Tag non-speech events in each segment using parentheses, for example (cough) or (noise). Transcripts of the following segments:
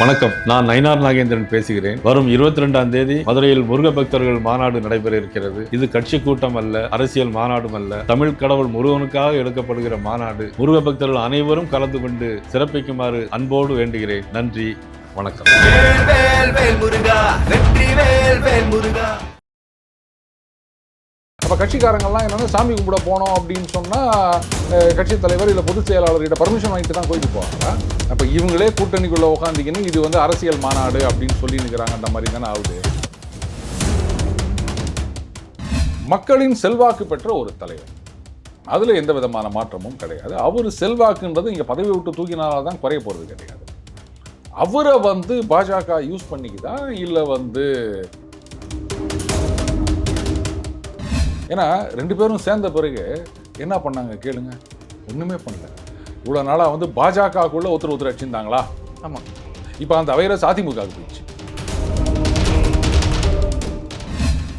வணக்கம். நான் நயினார் நாகேந்திரன் பேசுகிறேன். வரும் இருபத்தி ரெண்டாம் தேதி மதுரையில் முருக பக்தர்கள் மாநாடு நடைபெற இருக்கிறது இது கட்சி கூட்டம் அல்ல அரசியல் மாநாடும் அல்ல. தமிழ் கடவுள் முருகனுக்காக எடுக்கப்படுகிற மாநாடு. முருக பக்தர்கள் அனைவரும் கலந்து கொண்டு சிறப்பிக்குமாறு அன்போடு வேண்டுகிறேன். நன்றி. வணக்கம். அப்போ கட்சிக்காரங்கள்லாம் என்னென்ன சாமி கும்பிட போனோம் அப்படின்னு சொன்னால் கட்சித் தலைவர் இல்லை பொதுச் செயலாளர்கிட்ட பர்மிஷன் வாங்கிட்டு தான் கோயிலுக்கு போவாங்க. அப்போ இவங்களே கூட்டணிக்குள்ளே உட்காந்துக்கின்னு இது வந்து அரசியல் மாநாடு அப்படின்னு சொல்லி நிற்கிறாங்கன்ற மாதிரி தானே ஆகுது. மக்களின் செல்வாக்கு பெற்ற ஒரு தலைவர். அதில் எந்த விதமான மாற்றமும் கிடையாது. அவர் செல்வாக்குன்றது இங்கே பதவி விட்டு தூக்கினால தான் குறைய போகிறது கிடையாது. அவரை வந்து பாஜக யூஸ் பண்ணிக்குதா? இல்லை வந்து ஏன்னா ரெண்டு பேரும் சேர்ந்த பிறகு என்ன பண்ணாங்க கேளுங்க. ஒன்றுமே பண்ணல. இவ்வளோ நாளாக வந்து பாஜகக்குள்ள ஒருத்தர் ஒருத்தர் அடிச்சிருந்தாங்களா? ஆமாம் இப்போ அந்த வைரஸ் அதிமுகவுக்கு போயிடுச்சு.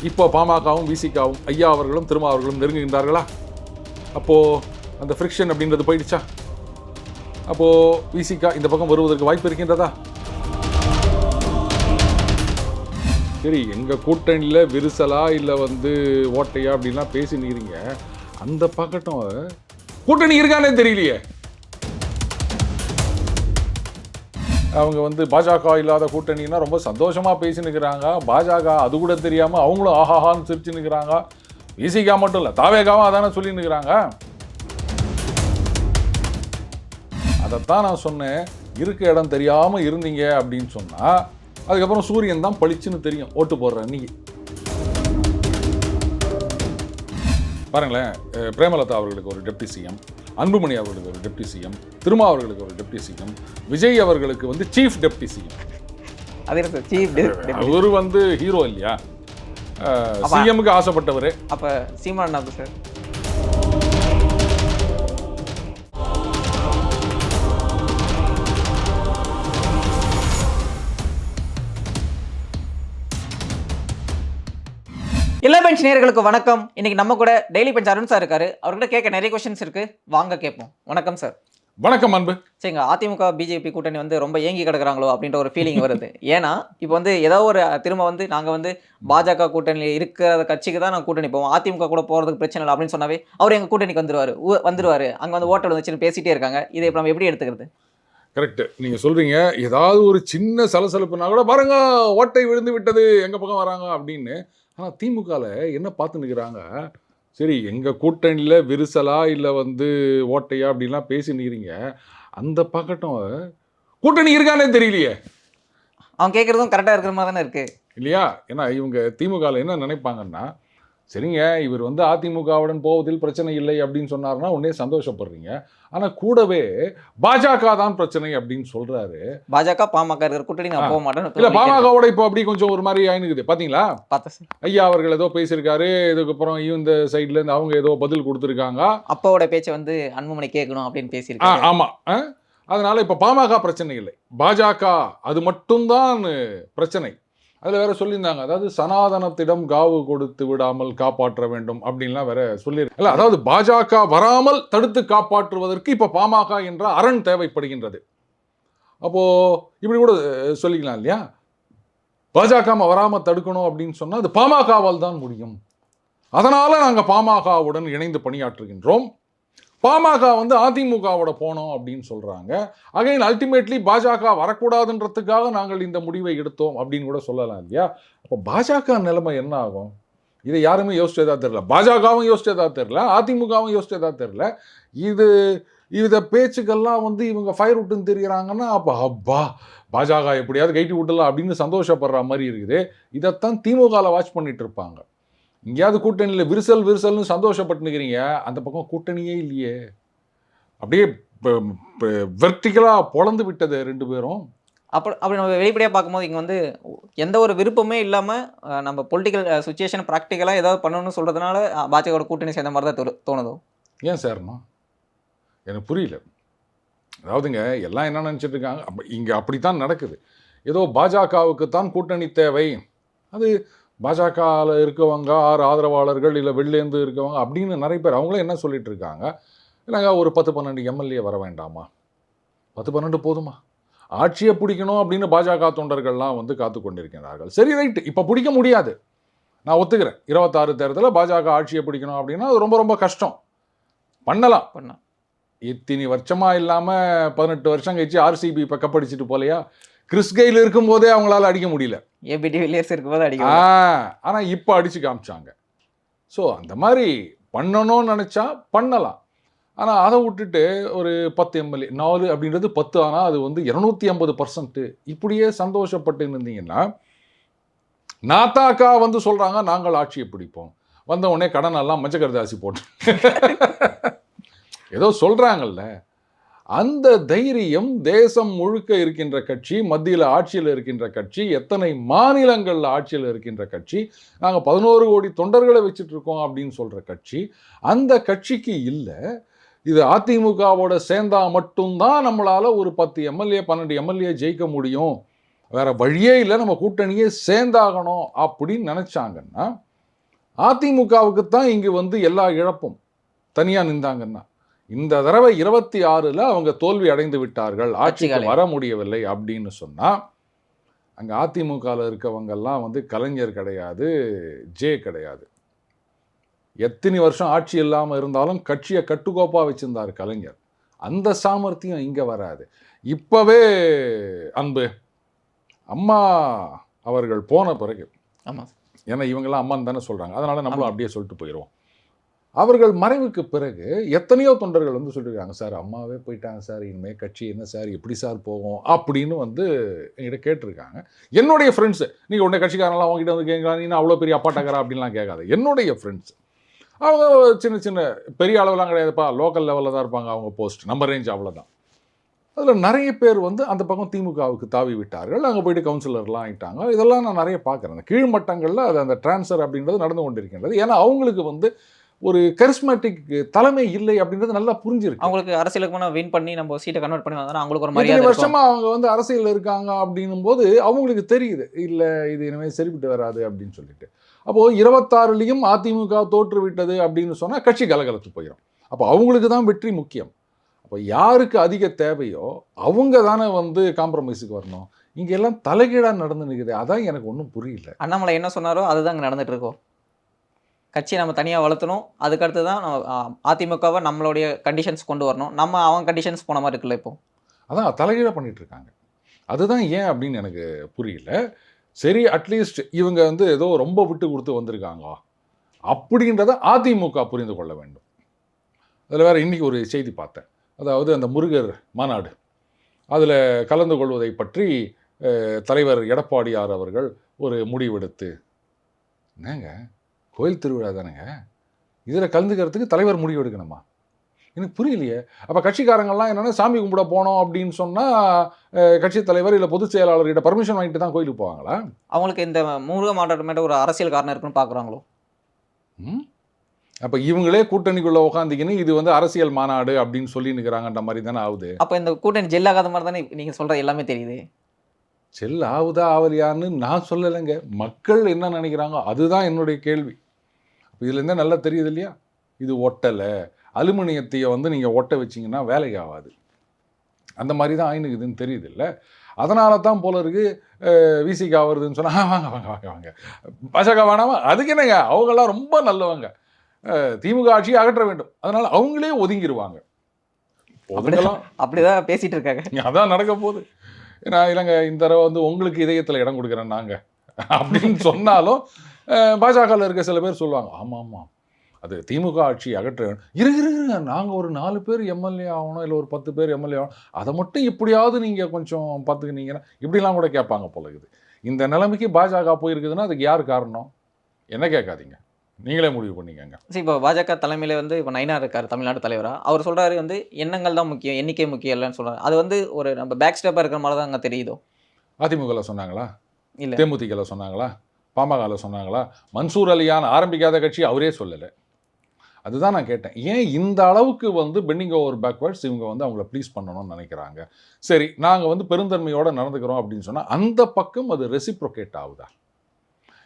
இப்போ பாமகவும் விசிகாவும் ஐயா அவர்களும் திருமா அவர்களும் நெருங்குகின்றார்களா? அப்போது அந்த ஃப்ரிக்ஷன் அப்படின்றது போயிடுச்சா? அப்போது விசிகா இந்த பக்கம் வருவதற்கு வாய்ப்பு இருக்கின்றதா? சரி எங்கள் கூட்டணியில் விரிசலா இல்லை வந்து ஓட்டையா அப்படின்லாம் பேசினுக்கிறீங்க. அந்த பக்கட்டும் கூட்டணி இருக்கானே தெரியலையே. அவங்க வந்து பாஜக இல்லாத கூட்டணின்னா ரொம்ப சந்தோஷமாக பேசினுக்கிறாங்க. பாஜக அது கூட தெரியாமல் அவங்களும் ஆஹாஹான்னு சிரிச்சு நிற்கிறாங்க விசிகா மட்டும் இல்லை தாவேகாவும் அதானே சொல்லி நிற்கிறாங்க அதைத்தான் நான் சொன்னேன். இருக்க இடம் தெரியாமல் இருந்தீங்க அப்படின்னு சொன்னால் அதுக்கப்புறம் சூரியன் தான் பளிச்சுன்னு தெரியும். ஓட்டு போடுற அன்னைக்கு. பாருங்களேன் பிரேமலதா அவர்களுக்கு ஒரு டெப்டி சிஎம் அன்புமணி அவர்களுக்கு ஒரு டெப்டி சிஎம் திருமா அவர்களுக்கு ஒரு டெப்டி சிஎம் விஜய் அவர்களுக்கு வந்து சீஃப் டெப்டி சிஎம். அவர் வந்து ஹீரோ இல்லையா? சிஎம்க்கு ஆசைப்பட்டவர். அப்ப சீமான் சார்? பெஞ்ச் நேயர்களுக்கு வணக்கம். இன்னைக்கு நம்ம கூட டெய்லி பெஞ்ச் அருண் சார் இருக்காரு. அவர்கிட்ட கேட்க நிறைய கொஸ்டின்ஸ் இருக்கு. வாங்க கேட்போம். வணக்கம் சார் வணக்கம் அன்பு. சரிங்க அதிமுக பிஜேபி கூட்டணி வந்து ரொம்ப ஏங்கி கிடக்குறாங்களோ அப்படின்ற ஒரு ஃபீலிங் வருது. (laughs) ஏன்னா இப்போ வந்து ஏதோ ஒரு திரும்ப வந்து நாங்கள் வந்து பாஜக கூட்டணியில் இருக்கிற கட்சிக்கு தான் நாங்கள் கூட்டணி போவோம். அதிமுக கூட போகிறதுக்கு பிரச்சனை இல்லை அப்படின்னு சொன்னாவே அவர் எங்கள் கூட்டணிக்கு வந்துருவாரு. வந்துருவாரு. அங்கே வந்து ஓட்டல் வந்துச்சுன்னு பேசிட்டே இருக்காங்க. இதை இப்போ நம்ம எப்படி எடுத்துக்கிறது? கரெக்ட் நீங்க சொல்றீங்க ஏதாவது ஒரு சின்ன சலசலப்புனா கூட பாருங்க ஓட்டை விழுந்து விட்டது எங்க பக்கம் வராங்க அப்படின்னு ஆனா திமுகல என்ன பார்த்து நிற்கிறாங்க சரி எங்க கூட்டணியில விரிசலா இல்ல வந்து ஓட்டையா அப்படின்லாம் பேசி நிற்கிறீங்க அந்த பக்கட்டும் கூட்டணி இருக்கானே தெரியலையே. அவன் கேட்குறதும் கரெக்டாக இருக்கிற மாதிரி தானே இருக்கு. இல்லையா? ஏன்னா இவங்க திமுகவில் என்ன நினைப்பாங்கன்னா சரிங்க இவர் வந்து அதிமுகவுடன் போவதில் பிரச்சனை இல்லை அப்படின்னு சொன்னாருன்னா உடனே சந்தோஷப்படுறீங்க. ஆனால் கூடவே பாஜக தான் பிரச்சனை அப்படின்னு சொல்றாரு. பாஜக பாமக இருக்கிற கூட்டணி. நான் போக இல்ல மாட்டேன்னு பாமகவோட இப்போ அப்படி கொஞ்சம் ஒரு மாதிரி ஆயினுக்குது. சார். ஐயா அவர்கள் ஏதோ பேசியிருக்காரு இதுக்கப்புறம் இந்த சைட்ல இருந்து அவங்க ஏதோ பதில் கொடுத்துருக்காங்க. அப்பாவோட பேச்சை வந்து அன்புமணி கேட்கணும் அப்படின்னு ஆ, பேசியிருக்காரு. ஆமா. ஆ? அதனால இப்ப பாமக பிரச்சனை இல்லை. பாஜக அது மட்டும்தான் பிரச்சனை. அதில் வேற சொல்லியிருந்தாங்க. அதாவது சனாதனத்திடம் காவு கொடுத்து விடாமல் காப்பாற்ற வேண்டும் அப்படின்லாம் வேற சொல்லி இல்ல அதாவது பாஜக வராமல் தடுத்து காப்பாற்றுவதற்கு இப்ப பாமக என்ற அரண் தேவைப்படுகின்றது. அப்போ இப்படி கூட சொல்லிக்கலாம் இல்லையா? பாஜக வராமல் தடுக்கணும் அப்படின்னு சொன்னா அது பாமகவால் தான் முடியும். அதனால நாங்கள் பாமகவுடன் இணைந்து பணியாற்றுகின்றோம். பாமக வந்து அதிமுகவோட போனோம் அப்படின்னு சொல்கிறாங்க அகைன் அல்டிமேட்லி பாஜக வரக்கூடாதுன்றதுக்காக நாங்கள் இந்த முடிவை எடுத்தோம் அப்படின்னு கூட சொல்லலாம் இல்லையா? அப்போ பாஜக நிலைமை என்ன ஆகும்? இதை யாருமே யோசிச்சதா தெரில பாஜகவும் யோசிச்சதா தெரில அதிமுகவும் யோசிச்சதா தெரில இது இத பேச்சுக்கெல்லாம் வந்து இவங்க ஃபயர் விட்டுன்னு தெரிகிறாங்கன்னா அப்போ அப்பா பாஜக எப்படியாவது கைட்டி விட்டலாம் அப்படின்னு சந்தோஷப்படுற மாதிரி இருக்குது. இதைத்தான் திமுகவில் வாட்ச் பண்ணிட்டு இருப்பாங்க. எங்கேயாவது கூட்டணியில் விரிசல் விரிசல்னு சந்தோஷப்பட்டுனுக்கிறீங்க. அந்த பக்கம் கூட்டணியே இல்லையே. அப்படியே வெர்டிக்கலாக பொழந்து விட்டது ரெண்டு பேரும். அப்போ அப்படி நம்ம வெளிப்படையாக பார்க்கும்போது இங்கே வந்து எந்த ஒரு விருப்பமே இல்லாமல் நம்ம பொலிட்டிக்கல் சுச்சுவேஷன் ப்ராக்டிக்கலாக ஏதாவது பண்ணணும்னு சொல்கிறதுனால பாஜகவோட கூட்டணி சேர்ந்த மாதிரி தான் தோணு- தோணுதோ? ஏன் சேரணும் எனக்கு புரியல. அதாவதுங்க எல்லாம் என்ன நினச்சிட்டு இருக்காங்க? இங்கே அப்படித்தான் நடக்குது. ஏதோ பாஜகவுக்கு தான் கூட்டணி தேவை. அது பாஜகவில் இருக்கவங்க ஆறு ஆதரவாளர்கள் இல்லை வெளிலேருந்து இருக்கவங்க அப்படின்னு நிறைய பேர் அவங்களே என்ன சொல்லிட்டு இருக்காங்க? இல்லைங்க ஒரு பத்து பன்னெண்டு எம்எல்ஏ வர வேண்டாமா? பத்து பன்னெண்டு போதுமா? ஆட்சியை பிடிக்கணும் அப்படின்னு பாஜக தொண்டர்கள்லாம் வந்து காத்து கொண்டிருக்கிறார்கள். சரி ரைட்டு இப்போ பிடிக்க முடியாது. நான் ஒத்துக்கிறேன். இருபத்தாறு தேர்தலில் பாஜக ஆட்சியை பிடிக்கணும் அப்படின்னா அது ரொம்ப ரொம்ப கஷ்டம். பண்ணலாம். பண்ணா இத்தனி வருஷமா இல்லாம பதினெட்டு வருஷம் கழிச்சு ஆர்சிபி இப்போ கப்படிச்சிட்டு போலையா? கிறிஸ் கெயில் இருக்கும்போதே அவங்களால அடிக்க முடியல. ஏபிடி வில்லியர்ஸ் இருக்கும்போது ஆ அடிக்கலாம் ஆனா இப்போ அடிச்சு காமிச்சாங்க. ஸோ அந்த மாதிரி பண்ணணும்னு நினைச்சா பண்ணலாம். ஆனா அதை விட்டுட்டு ஒரு பத்து எம்எல்ஏ நாலு அப்படின்றது பத்து ஆனா அது வந்து இருநூத்தி ஐம்பது பர்சன்ட் இப்படியே சந்தோஷப்பட்டு இருந்தீங்கன்னா நாத்தாக்கா வந்து சொல்றாங்க நாங்கள் ஆட்சியை பிடிப்போம். வந்த உடனே கடன் எல்லாம் மஞ்சக்கரதாசி போட்டு ஏதோ சொல்றாங்கல்ல. அந்த தைரியம் தேசம் முழுக்க இருக்கின்ற கட்சி மத்தியில் ஆட்சியில் இருக்கின்ற கட்சி எத்தனை மாநிலங்களில் ஆட்சியில் இருக்கின்ற கட்சி நாங்கள் பதினோரு கோடி தொண்டர்களை வச்சுட்டு இருக்கோம் அப்படின்னு சொல்கிற கட்சி அந்த கட்சிக்கு இல்லை. இது அதிமுகவோட சேர்ந்தா மட்டும்தான் நம்மளால் ஒரு பத்து எம்எல்ஏ பன்னெண்டு எம்எல்ஏ ஜெயிக்க முடியும். வேற வழியே இல்லை நம்ம கூட்டணியே சேர்ந்தாகணும் அப்படின்னு நினச்சாங்கன்னா அதிமுகவுக்கு தான் இங்கே வந்து எல்லா இழப்பும் தனியாக நின்றாங்கன்னா இந்த தடவை இருபத்தி ஆறுல அவங்க தோல்வி அடைந்து விட்டார்கள். ஆட்சிக்கு. வர முடியவில்லை அப்படின்னு சொன்னா அங்க அதிமுகவில் இருக்கவங்க எல்லாம் வந்து கலைஞர் கிடையாது ஜே கிடையாது. எத்தனை வருஷம் ஆட்சி இல்லாம இருந்தாலும் கட்சியை கட்டுக்கோப்பா வச்சிருந்தார் கலைஞர். அந்த சாமர்த்தியம் இங்க வராது. இப்பவே அன்பு அம்மா அவர்கள் போன பிறகு ஆமா. ஏன்னா இவங்கெல்லாம் அம்மான்னு தானே சொல்றாங்க. அதனால நம்மளும் அப்படியே சொல்லிட்டு போயிடுவோம். அவர்கள் மறைவுக்கு பிறகு எத்தனையோ தொண்டர்கள் வந்து சொல்லியிருக்காங்க சார் அம்மாவே போயிட்டாங்க சார். இனிமேல் கட்சி என்ன சார்? எப்படி சார் போகும்? அப்படின்னு வந்து என்கிட்ட கேட்டிருக்காங்க. என்னுடைய ஃப்ரெண்ட்ஸு நீங்கள் உடனே கட்சிக்காரங்களாம் அவங்ககிட்ட வந்து கேட்கலாம். நீ அவ்வளோ பெரிய அப்பாட்டக்கரா? அப்படின்லாம் கேட்காத. என்னுடைய ஃப்ரெண்ட்ஸ் அவங்க சின்ன சின்ன பெரிய அளவுலாம் கிடையாதுப்பா. லோக்கல் லெவலில் தான் இருப்பாங்க அவங்க போஸ்ட் நம்ம ரேஞ்ச் அவ்வளோதான் அதில் நிறைய பேர் வந்து அந்த பக்கம் திமுகவுக்கு தாவி விட்டார்கள். அங்கே போயிட்டு கவுன்சிலர்லாம் ஆகிட்டாங்க இதெல்லாம் நான் நிறைய பார்க்குறேன். அந்த கீழ்மட்டங்களில் அது அந்த டிரான்ஸ்ஃபர் அப்படின்றது நடந்து கொண்டிருக்கின்றது. ஏன்னா அவங்களுக்கு வந்து ஒரு கரிஸ்மேட்டிக் தலைமை இல்லை அப்படின்றது நல்லா புரிஞ்சிருக்கு. அவங்களுக்கு அரசியலுக்கு வின் பண்ணி நம்ம சீட்டை கன்வெர்ட் பண்ணி வந்தா அவங்களுக்கு ஒரு மரியாதை வருஷமா அவங்க வந்து அரசியல்ல இருக்காங்க அப்படின்னும் போது அவங்களுக்கு தெரியுது. இல்ல இது இனிமேல் சரிப்பட்டு வராது அப்படின்னு சொல்லிட்டு. அப்போ இருபத்தாறுலயும் அதிமுக தோற்று விட்டது அப்படின்னு சொன்னா கட்சி கலகலத்து போயிடும் அப்போ அவங்களுக்கு தான் வெற்றி முக்கியம். அப்போ யாருக்கு அதிக தேவையோ அவங்க தானே வந்து காம்ப்ரமைஸுக்கு வரணும். இங்க எல்லாம் தலைகீழா நடந்து நிற்குது அதான் எனக்கு ஒன்றும் புரியல. அண்ணாமலை என்ன சொன்னாரோ அதுதான் அங்கே நடந்துட்டு இருக்கோம் கட்சியை நம்ம தனியாக வளர்த்தணும். அதுக்கடுத்து தான் நம்ம அதிமுகவை நம்மளுடைய கண்டிஷன்ஸ் கொண்டு வரணும். நம்ம அவன் கண்டிஷன்ஸ் போன மாதிரி இருக்குல்ல இப்போ? அதான் தலைகீழாக பண்ணிட்டு இருக்காங்க. அதுதான் ஏன் அப்படின்னு எனக்கு புரியல. சரி அட்லீஸ்ட் இவங்க வந்து ஏதோ ரொம்ப விட்டு கொடுத்து வந்திருக்காங்க அப்படின்றத அதிமுக புரிந்து கொள்ள வேண்டும். அதில் வேறு இன்றைக்கி ஒரு செய்தி பார்த்தேன். அதாவது அந்த முருகர் மாநாடு. அதில் கலந்து கொள்வதை பற்றி தலைவர் எடப்பாடியார் அவர்கள் ஒரு முடிவெடுத்து. என்னங்க? கோயில் திருவிழா தானேங்க? இதில் கலந்துக்கிறதுக்கு தலைவர் முடிவு எடுக்கணுமா? எனக்கு புரியலையே. அப்போ கட்சிக்காரங்கள்லாம் என்னென்னா சாமி கும்பிட போனோம் அப்படின்னு சொன்னால் கட்சி தலைவர் இல்லை பொதுச் செயலாளர்கிட்ட பர்மிஷன் வாங்கிட்டு தான் கோயிலுக்கு போவாங்களா? அவங்களுக்கு இந்த முருக மாநாட்டு மேலே ஒரு அரசியல் காரணம் இருக்குன்னு பார்க்குறாங்களோ ம். அப்போ இவங்களே கூட்டணிக்குள்ளே உட்காந்துக்கின்னு இது வந்து அரசியல் மாநாடு அப்படின்னு சொல்லி நிற்கிறாங்கன்ற மாதிரி தானே ஆகுது. அப்போ இந்த கூட்டணி ஜெல் ஆகாத மாதிரி தானே நீங்கள் சொல்கிற எல்லாமே தெரியுது. செல் ஆகுதா ஆவலியான்னு நான் சொல்லலைங்க. மக்கள் என்ன நினைக்கிறாங்க அதுதான் என்னுடைய கேள்வி. அப்ப இதுல இருந்தே நல்லா தெரியுது இல்லையா? இது ஒட்டலை. அலுமினியத்தையை வந்து நீங்கள் ஒட்ட வச்சீங்கன்னா ஆகாது. அந்த மாதிரி தான் ஆயினுக்குதுன்னு தெரியுது இல்லை? அதனால தான் போல இருக்கு விசிகா வருதுன்னு சொன்னா வாங்க வாங்க வாங்க வாங்க. பாஜக வேணாமா? அதுக்கு என்னங்க? அவங்கெல்லாம் ரொம்ப நல்லவங்க. திமுக ஆட்சியை அகற்ற வேண்டும். அதனால அவங்களே ஒதுங்கிடுவாங்க ஒதுங்கலாம் அப்படிதான் பேசிட்டு இருக்காங்க. அதான் நடக்க போகுது. ஏன்னா இல்லைங்க இந்த தடவை வந்து உங்களுக்கு இதயத்தில் இடம் கொடுக்குறேன் நாங்க அப்படின்னு சொன்னாலும் பாஜகவில் இருக்க சில பேர் சொல்லுவாங்க ஆமாம் ஆமாம் அது திமுக ஆட்சி அகற்ற இரு இரு இருங்க. நாங்கள் ஒரு நாலு பேர் எம்எல்ஏ ஆகணும் இல்லை ஒரு பத்து பேர் எம்எல்ஏ ஆகணும் அதை மட்டும் எப்படியாவது நீங்கள் கொஞ்சம் பார்த்துக்கினீங்கன்னா இப்படிலாம் கூட கேட்பாங்க போல இருக்குது. இந்த நிலைமைக்கு பாஜக போயிருக்குதுன்னா அதுக்கு யார் காரணம்? என்ன கேட்காதீங்க. நீங்களே முடிவு பண்ணிக்கங்க. சரி இப்போ பாஜக தலைமையில் வந்து இப்போ நைனா இருக்கார் தமிழ்நாடு தலைவரா? அவர் சொல்றாரு வந்து எண்ணங்கள் தான் முக்கியம் எண்ணிக்கை முக்கியம் இல்லைன்னு சொல்றாரு. அது வந்து ஒரு நம்ம பேக் ஸ்டெப்பாக இருக்கிற மாதிரி தான் அங்கே தெரியுதோ? அதிமுகவில் சொன்னாங்களா? இல்லை. தேமுதிகல சொன்னாங்களா? பாமகவில் சொன்னாங்களா? மன்சூர் அலியான் ஆரம்பிக்காத கட்சி அவரே சொல்லலை. அதுதான் நான் கேட்டேன். ஏன் இந்த அளவுக்கு வந்து பெண்டிங் ஓவர் பேக்வேர்ட்ஸ் இவங்க வந்து அவங்கள ப்ளீஸ் பண்ணணும்னு நினைக்கிறாங்க? சரி நாங்கள் வந்து பெருந்தன்மையோடு நடந்துக்கிறோம் அப்படின்னு சொன்னால் அந்த பக்கம் அது ரெசிப்ரோகேட் ஆகுதா?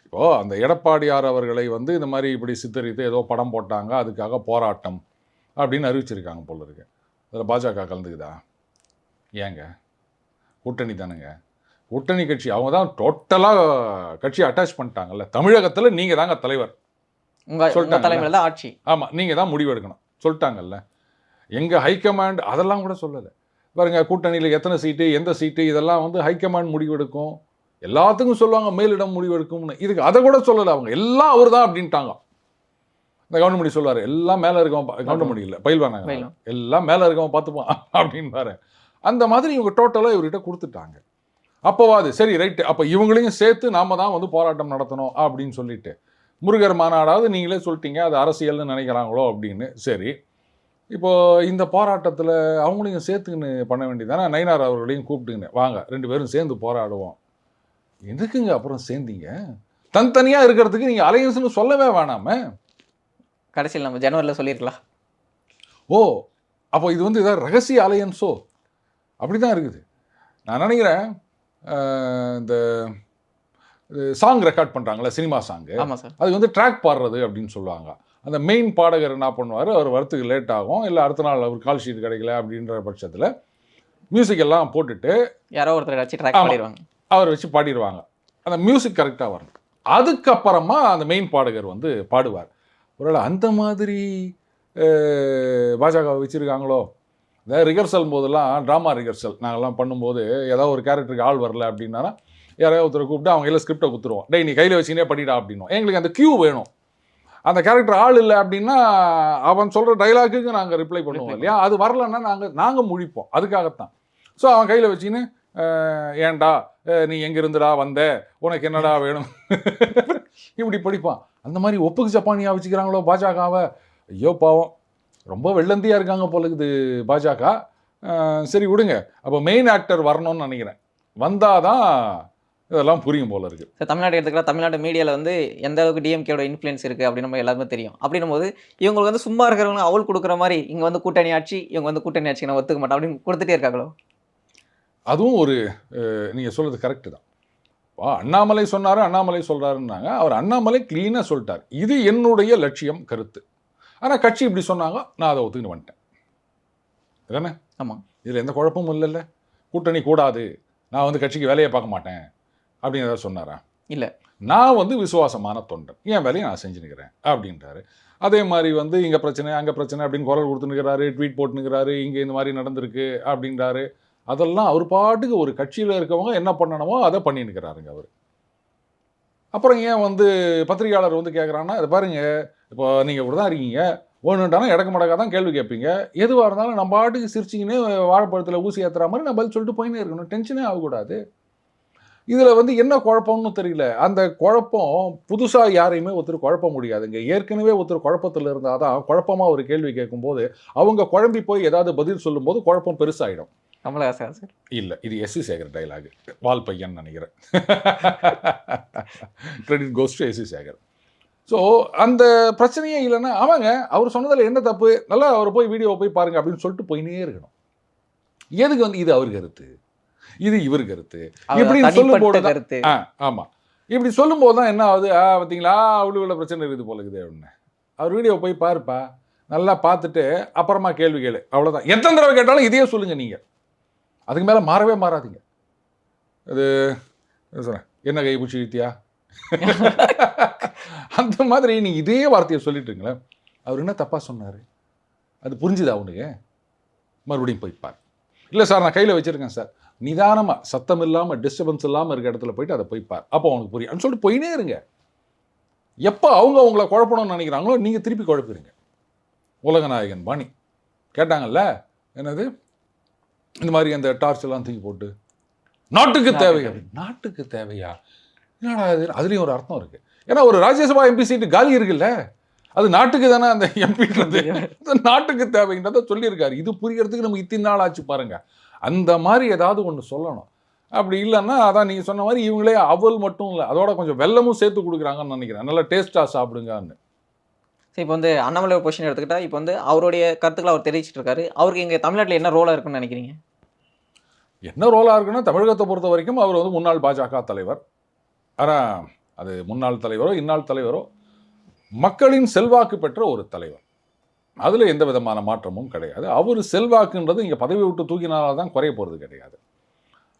இப்போ அந்த எடப்பாடியார் அவர்களை வந்து இந்த மாதிரி இப்படி சித்தரித்து ஏதோ படம் போட்டாங்க அதுக்காக போராட்டம் அப்படின்னு அறிவிச்சிருக்காங்க போல இருக்கு. அதில் பாஜக கலந்துக்குதா? ஏங்க? கூட்டணி தானுங்க. கூட்டணி கட்சி அவங்க தான் டோட்டலாக கட்சி அட்டாச் பண்ணிட்டாங்கல்ல. தமிழகத்தில் நீங்கள் தாங்க தலைவர். சொல்லிட்டாங்கல்ல. தலைமையில தான் ஆட்சி. ஆமாம் நீங்கள் தான் முடிவு எடுக்கணும். சொல்லிட்டாங்கல்ல. எங்கள் ஹைகமாண்ட் அதெல்லாம் கூட சொல்லலை. பாருங்க கூட்டணியில் எத்தனை சீட்டு எந்த சீட்டு இதெல்லாம் வந்து ஹைகமாண்ட் முடிவு எடுக்கும். எல்லாத்துக்கும் சொல்லுவாங்க மேலிடம் முடிவு எடுக்கும்னு. இதுக்கு அதை கூட சொல்லலை அவங்க. எல்லாம் அவர் தான் அப்படின்ட்டாங்க. இந்த கவுண்டமணி சொல்லுவார் எல்லாம் மேலே இருக்கவன் கவுண்டமணி இல்லை பயில்வானாங்க பயில்வான். எல்லாம் மேலே இருக்கவன் பார்த்துப்பான் (laughs) அப்படின்பாரு அந்த மாதிரி இவங்க டோட்டலாக இவர்கிட்ட கொடுத்துட்டாங்க. அப்போவாது சரி ரைட்டு அப்போ இவங்களையும் சேர்த்து நாம தான் வந்து போராட்டம் நடத்தணும் அப்படின்னு சொல்லிட்டு. முருகர் மாநாடாவது நீங்களே சொல்லிட்டீங்க அது அரசியல்னு நினைக்கிறாங்களோ அப்படின்னு. சரி. இப்போ இந்த போராட்டத்தில் அவங்களையும் சேர்த்துக்கின்னு பண்ண வேண்டியதானே நயினார் அவர்களையும் கூப்பிட்டுக்கின்னு. வாங்க ரெண்டு பேரும் சேர்ந்து போராடுவோம். எதுக்குங்க அப்புறம் சேர்ந்தீங்க? தனித்தனியாக இருக்கிறதுக்கு நீங்கள் அலையன்ஸ்னு சொல்லவே வேணாமே. கடைசியில் நம்ம ஜனவரியில் சொல்லியிருக்கலாம் ஓ அப்போ இது வந்து ஏதாவது ரகசிய அலையன்ஸோ? அப்படி தான் இருக்குது. நான் நினைக்கிறேன் இந்த சாங் ரெக்கார்ட் பண்ணுறாங்களே சினிமா சாங்கு ஆமா சார் அது வந்து ட்ராக் பாடுறது அப்படின்னு சொல்லுவாங்க. அந்த மெயின் பாடகர் என்ன பண்ணுவார்? அவர் வரத்துக்கு லேட் ஆகும். இல்லை அடுத்த நாள் அவர் கால் ஷீட் கிடைக்கல அப்படின்ற பட்சத்தில் மியூசிக் எல்லாம் போட்டுட்டு யாரோ ஒருத்தர் வச்சு ட்ராக். பண்ணிடுவாங்க அவர் வச்சு பாடிடுவாங்க. அந்த மியூசிக் கரெக்டாக வரணும். அதுக்கப்புறமா அந்த மெயின் பாடகர் வந்து பாடுவார். ஒருவேளை அந்த மாதிரி பாஜக வச்சுருக்காங்களோ? இந்த ரிஹர்சல் போதெல்லாம் ட்ராமா ரிஹர்சல் நாங்கள்லாம் பண்ணும்போது ஏதாவது ஒரு கேரக்டருக்கு ஆள் வரல அப்படின்னா யாரையாவது ஒருத்தரை கூப்பிட்டு அவங்க கையில் ஸ்கிரிப்டை கொடுத்துருவோம் டேய் நீ கையில் வச்சுனே படிடா அப்படின்னும் எங்களுக்கு அந்த கியூ வேணும். அந்த கேரக்டர் ஆள் இல்லை அப்படின்னா அவன் சொல்கிற டைலாக்குக்கு நாங்கள் ரிப்ளை பண்ணுவோம் இல்லையா? அது வரலன்னா நாங்கள் நாங்கள் முழிப்போம். அதுக்காகத்தான். ஸோ அவன் கையில் வச்சுன்னு அஹ், நீ எங்க இருந்துடா? வந்த. உனக்கு என்னடா (laughs) வேணும்? இப்படி படிப்பான். அந்த மாதிரி ஒப்புக்கு ஜப்பானியா வச்சுக்கிறாங்களோ பாஜகவை? ஐயோ பாவம். ரொம்ப வெள்ளந்தியா இருக்காங்க போல இருக்குது பாஜக சரி விடுங்க. அப்போ மெயின் ஆக்டர் வரணும்னு நினைக்கிறேன். வந்தாதான் இதெல்லாம் புரியும் போல இருக்கு. சார் தமிழ்நாடு எடுத்துக்கலாம் தமிழ்நாடு மீடியாவில் வந்து எந்த அளவுக்கு டிஎம்கேட இன்ஃப்ளூயன்ஸ் இருக்குது அப்படின்னு நம்ம எல்லாருமே தெரியும். அப்படின்னும் போது இவங்களுக்கு வந்து சும்மா இருக்கிறவங்க அவள் கொடுக்குற மாதிரி இங்கே வந்து கூட்டணி ஆட்சி இவங்க வந்து கூட்டணி ஆட்சி நான் ஒத்துக்க மாட்டேன் அப்படின்னு கொடுத்துட்டே இருக்காங்களோ? அதுவும் ஒரு அஹ், நீங்க சொல்றது கரெக்டு தான். வா, அண்ணாமலை சொன்னாரு அண்ணாமலை சொல்றாருன்னாங்க. அவர் அண்ணாமலை கிளீனாக சொல்லிட்டார். இது என்னுடைய லட்சியம் கருத்து. ஆனா கட்சி இப்படி சொன்னாங்க நான் அதை ஒத்துக்கிட்டு வந்துட்டேன். இல்லைண்ணே? ஆமா. இதுல எந்த குழப்பமும் இல்லைல்ல. கூட்டணி கூடாது. நான் வந்து கட்சிக்கு வேலையை பார்க்க மாட்டேன் அப்படின்னு ஏதாவது சொன்னாரா? இல்ல. நான் வந்து விசுவாசமான தொண்டன். என் வேலையை நான் செஞ்சுனுக்கிறேன் அப்படின்றாரு. அதே மாதிரி வந்து இங்க பிரச்சனை அங்க பிரச்சனை அப்படின்னு குரல் கொடுத்துனுக்கிறாரு ட்வீட் போட்டுனுக்கிறாரு இங்க இந்த மாதிரி நடந்திருக்கு அப்படின்றாரு. அதெல்லாம் அவர் பாட்டுக்கு ஒரு கட்சியில் இருக்கவங்க என்ன பண்ணணுமோ அதை பண்ணினுக்கிறாருங்க அவர். அப்புறம் ஏன் வந்து பத்திரிகையாளர் வந்து கேட்குறாங்கன்னா இதை பாருங்க இப்போ நீங்கள் இப்படி தான் இருக்கீங்க ஒன்றுட்டானா இடக்கு மடக்கா தான் கேள்வி கேட்பீங்க. எதுவாக இருந்தாலும் நம்ம பாட்டுக்கு சிரிச்சிங்கன்னே வாழைப்பழத்தில் ஊசி ஏற்றுற மாதிரி நான் பதில் சொல்லிட்டு போயினே இருக்கணும். டென்ஷனே ஆகக்கூடாது. இதில் வந்து என்ன குழப்பம்னு தெரியல. அந்த குழப்பம் புதுசாக யாரையுமே ஒருத்தர் குழப்ப முடியாதுங்க. ஏற்கனவே ஒருத்தர் குழப்பத்தில் இருந்தால் தான் குழப்பமாக ஒரு கேள்வி கேட்கும்போது அவங்க குழம்பி போய் ஏதாவது பதில் சொல்லும்போது குழப்பம் பெருசாகிடும் கமலஹாசன் சார் இல்லை இது எஸ்சி சேகர் டைலாக் வால் பையன் நினைக்கிறேன். Credit goes to SC Sekar. So அந்த பிரச்சனையே இல்லைன்னா அவங்க அவர் சொன்னதில் என்ன தப்பு? நல்லா அவர் போய் வீடியோவை போய் பாருங்க அப்படின்னு சொல்லிட்டு போயினே இருக்கணும். எதுக்கு வந்து இது அவர் கருத்து? இது இவர் கருத்து. இப்படின்னு தனிப்பட்ட சொல்லும்போது தான் கருத்து. ஆ ஆமாம் இப்படி சொல்லும்போது தான் என்ன ஆகுது? ஆ பார்த்தீங்களா அவ்வளோ பிரச்சனை இருக்குது போல இருக்குது அப்படின்னு. அவர் வீடியோ போய் பாருப்பா. நல்லா பார்த்துட்டு அப்புறமா கேள்வி கேளு. அவ்வளோதான் எத்தனை தடவை கேட்டாலும் இதையே சொல்லுங்கள் நீங்கள் அதுக்கு மேலே மாறவே மாறாதீங்க. அது என்ன சொல்றேன்? என்ன கை பிடிச்சி இழுத்தியா (laughs) அந்த மாதிரி நீங்கள் இதே வார்த்தையை சொல்லிட்டுங்களேன் அவர் என்ன தப்பாக சொன்னார்? அது புரிஞ்சுதா அவனுக்கு மறுபடியும் போய் பார். இல்லை சார் நான் கையில் வச்சுருக்கேன் சார். நிதானமாக சத்தம் இல்லாமல் டிஸ்டர்பன்ஸ் இல்லாமல் இருக்க இடத்துல போயிட்டு அதை போய் பார். அப்போ அவனுக்கு புரியும். சொல்லிட்டு போயினே இருங்க. எப்போ அவங்க உங்களை குழப்பணும்னு நினைக்கிறாங்களோ நீங்கள் திருப்பி குழப்பிடுங்க. உலகநாயகன் பாணி. கேட்டாங்கல்ல என்னது? இந்த மாதிரி அந்த டார்ச் எல்லாம் தூக்கி போட்டு நாட்டுக்கு நாட்டுக்கு தேவையா? நாட்டுக்கு தேவையா? என்னடா அது அதுலேயும் ஒரு அர்த்தம் இருக்கு. ஏன்னா ஒரு ராஜ்யசபா எம்பி சீட்டு காலி இருக்குல்ல? அது நாட்டுக்கு தானே அந்த எம்பின்றது நாட்டுக்கு தேவைன்றத சொல்லியிருக்காரு. இது புரியறதுக்கு நம்ம இத்தனை நாள் ஆச்சு பாருங்க. அந்த மாதிரி ஏதாவது ஒன்று சொல்லணும். அப்படி இல்லைன்னா அதான் நீங்கள் சொன்ன மாதிரி இவங்களே அவல் மட்டும் இல்லை அதோட கொஞ்சம் வெல்லமும் சேர்த்து கொடுக்குறாங்கன்னு நினைக்கிறேன். நல்லா டேஸ்ட்டாக சாப்பிடுங்கன்னு. சரி இப்போ வந்து அண்ணாமலை பொசிஷன் எடுத்துக்கிட்டா இப்போ வந்து அவருடைய கருத்துக்களை அவர் தெரிவிச்சிட்டு இருக்காரு. அவருக்கு இங்கே தமிழ்நாட்டில் என்ன ரோலாக இருக்குன்னு நினைக்கிறீங்க? என்ன ரோலாக இருக்குன்னா தமிழகத்தை பொறுத்த வரைக்கும் அவர் வந்து முன்னாள் பாஜக தலைவர். ஆனால் அது முன்னாள் தலைவரோ இந்நாள் தலைவரோ மக்களின் செல்வாக்கு பெற்ற ஒரு தலைவர். அதில் எந்த விதமான மாற்றமும் கிடையாது. அவர் செல்வாக்குன்றது இங்கே பதவி விட்டு தூக்கினால தான் குறைய போகிறது கிடையாது.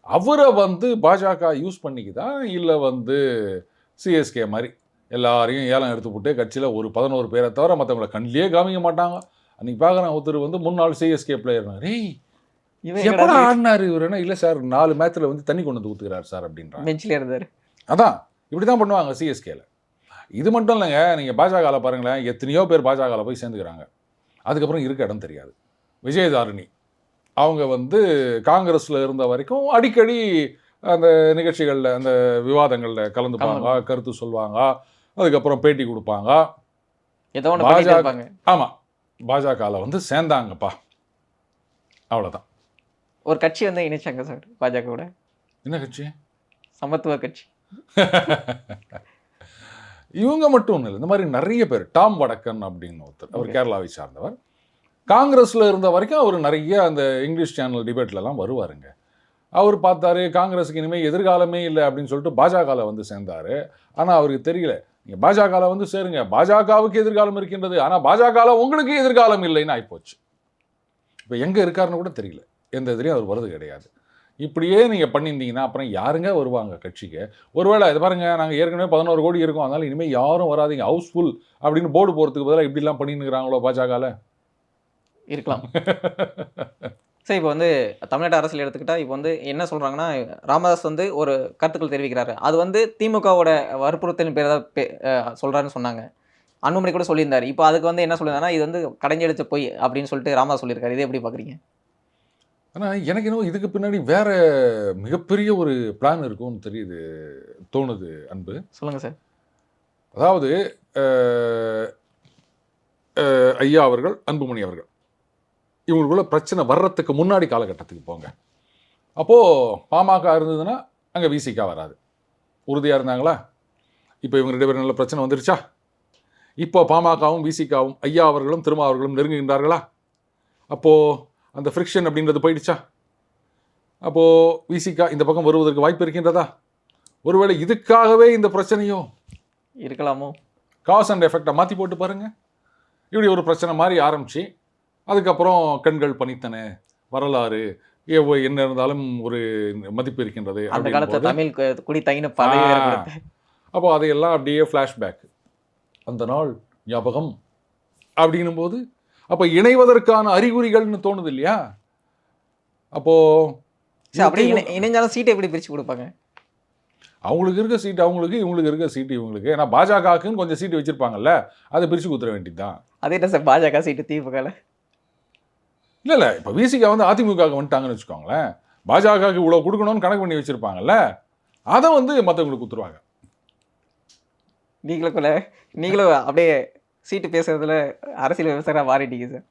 அவரை வந்து பாஜக யூஸ் பண்ணிக்குதா? இல்லை வந்து சிஎஸ்கே மாதிரி எல்லாரையும் ஏலம் எடுத்து போட்டு கட்சியில் ஒரு பதினோரு பேரை தவிர மற்றவங்களை கண்ணிலே காமிக்க மாட்டாங்க. அன்னைக்கு பார்க்குறேன் ஒருத்தர் வந்து முன்னாள் சிஎஸ்கே பிளேயர் டேய் இவன் எப்படா ஆடினாரு இவர்? இல்லை சார் நாலு மேட்ச்சில் வந்து தண்ணி கொண்டு வந்து ஊற்றுக்கிறார் சார் அப்படின்றாங்க. பெஞ்சில் இருந்தாரு. அதான் இப்படி தான் பண்ணுவாங்க சிஎஸ்கேல இது மட்டும் இல்லைங்க நீங்கள் பாஜகவில் பாருங்களேன் எத்தனையோ பேர் பாஜகவில் போய் சேர்ந்துக்கிறாங்க. அதுக்கப்புறம் இருக்க இடம் தெரியாது. விஜயதாரிணி அவங்க வந்து காங்கிரஸில் இருந்த வரைக்கும் அடிக்கடி அந்த நிகழ்ச்சிகளில் அந்த விவாதங்களில் கலந்துப்பாங்க கருத்து சொல்லுவாங்க அதுக்கப்புறம் பேட்டி கொடுப்பாங்க. பாஜக ஆமாம் பாஜகவில் வந்து சேர்ந்தாங்கப்பா. அவ்வளோதான் ஒரு கட்சி வந்து இணைச்சாங்க சார் பாஜக கூட என்ன கட்சி? சமத்துவ கட்சி. இவங்க மட்டும் ஒன்றும் இல்லை. இந்த மாதிரி நிறைய பேர். டாம் வடக்கன் அப்படின்னு ஒருத்தர். அவர் கேரளாவை சார்ந்தவர். காங்கிரஸில் இருந்த வரைக்கும் அவர் நிறைய அந்த இங்கிலீஷ் சேனல் டிபேட்லலாம் வருவாருங்க. அவர் பார்த்தாரு காங்கிரஸுக்கு இனிமேல் எதிர்காலமே இல்லை அப்படின்னு சொல்லிட்டு பாஜகவில் வந்து சேர்ந்தார். ஆனால் அவருக்கு தெரியல. நீங்கள் பாஜகவில் வந்து சேருங்க. பாஜகவுக்கு எதிர்காலம் இருக்கின்றது. ஆனால் பாஜகவில் உங்களுக்கு எதிர்காலம் இல்லைன்னு ஆகிப்போச்சு இப்போ எங்கே இருக்காருன்னு கூட தெரியல. எந்த இதுலேயும் அவர் வருது கிடையாது. இப்படியே நீங்கள் பண்ணியிருந்தீங்கன்னா அப்புறம் யாருங்க வருவாங்க கட்சிக்கு? ஒருவேளை இது பாருங்க நாங்கள் ஏற்கனவே பதினோரு கோடி இருக்கோம். அதனால இனிமேல் யாரும் வராதீங்க. ஹவுஸ்ஃபுல் அப்படின்னு போர்டு போகிறதுக்கு பதிலாக இப்படிலாம் பண்ணின்னு பாஜகவில் இருக்கலாம். சரி இப்போ வந்து தமிழ்நாட்டு அரசியல் எடுத்துக்கிட்டால் இப்போ வந்து என்ன சொல்கிறாங்கன்னா ராமதாஸ் வந்து ஒரு கருத்துக்கள் தெரிவிக்கிறாரு. அது வந்து திமுகவோட வற்புறுத்தலின் பேர் தான் பே- சொல்கிறாருன்னு சொன்னாங்க. அன்புமணி கூட சொல்லியிருந்தாரு. இப்போ அதுக்கு வந்து என்ன சொல்லியிருந்தாருன்னா இது வந்து கடைஞ்சடிச்ச பொய் அப்படின்னு சொல்லிட்டு ராமதாஸ் சொல்லியிருக்காரு. இதை எப்படி பார்க்குறீங்க? ஆனால் எனக்கு என்னவோ இதுக்கு பின்னாடி வேற மிகப்பெரிய ஒரு பிளான் இருக்கும்னு தெரியுது தோணுது அன்பு. சொல்லுங்க சார் அதாவது ஐயா அவர்கள் அன்புமணி அவர்கள். இவங்களுக்குள்ள பிரச்சனை வர்றதுக்கு முன்னாடி காலகட்டத்துக்கு போங்க. அப்போது பாமக இருந்ததுன்னா அங்கே விசிகா வராது. உறுதியாக இருந்தாங்களா? இப்போ இவங்க ரெண்டு பேரும் நல்ல பிரச்சனை வந்துருச்சா? இப்போ பாமகவும் விசிகாவும் ஐயா அவர்களும் திருமாவர்களும் நெருங்குகின்றார்களா? அப்போது அந்த ஃப்ரிக்ஷன் அப்படின்றது போயிடுச்சா? அப்போது விசிகா இந்த பக்கம் வருவதற்கு வாய்ப்பு இருக்கின்றதா? ஒருவேளை இதுக்காகவே இந்த பிரச்சனையோ? இருக்கலாமோ? காஸ் அண்ட் எஃபெக்டை மாற்றி போட்டு பாருங்க. இப்படி ஒரு பிரச்சனை மாதிரி ஆரம்பிச்சு அதுக்கப்புறம் கண்கள் பணித்தன வரலாறு என்ன இருந்தாலும் ஒரு மதிப்பு இருக்கின்றது அந்த காலத்துல தமிழ் குடி. கொடுத்து. அப்போ அதையெல்லாம் அப்படியே ஃப்ளாஷ்பேக் அந்த நாள் ஞாபகம். அப்படின்னும் போது அப்போ இணைவதற்கான அறிகுறிகள்னு தோணுது இல்லையா அப்போ சரி அப்படியே இணை- இணைஞ்சாலும் சீட்டை எப்படி பிரிச்சு கொடுப்பாங்க? அவங்களுக்கு இருக்க சீட்டு அவங்களுக்கு இவங்களுக்கு இருக்க சீட்டு இவங்களுக்கு. ஏன்னா பாஜகவுக்குன்னு கொஞ்சம் சீட்டு வச்சிருப்பாங்கல்ல அதை பிரித்து குத்துற வேண்டியதுதான். அதே என்ன சார் பாஜக சீட்டு திமுகல? இல்லை இல்லை இப்போ விசிகா வந்து அதிமுகவுக்கு வந்துட்டாங்கன்னு வச்சுக்கோங்களேன். பாஜகவுக்கு இவ்வளோ கொடுக்கணும்னு கணக்கு பண்ணி வச்சுருப்பாங்கல்ல அதை வந்து மற்றவங்களுக்கு கொடுத்துருவாங்க. நீங்களும் நீங்களும் அப்படியே சீட்டு பேசுறதுல அரசியல் விவசாயம் மாறிட்டீங்க சார்.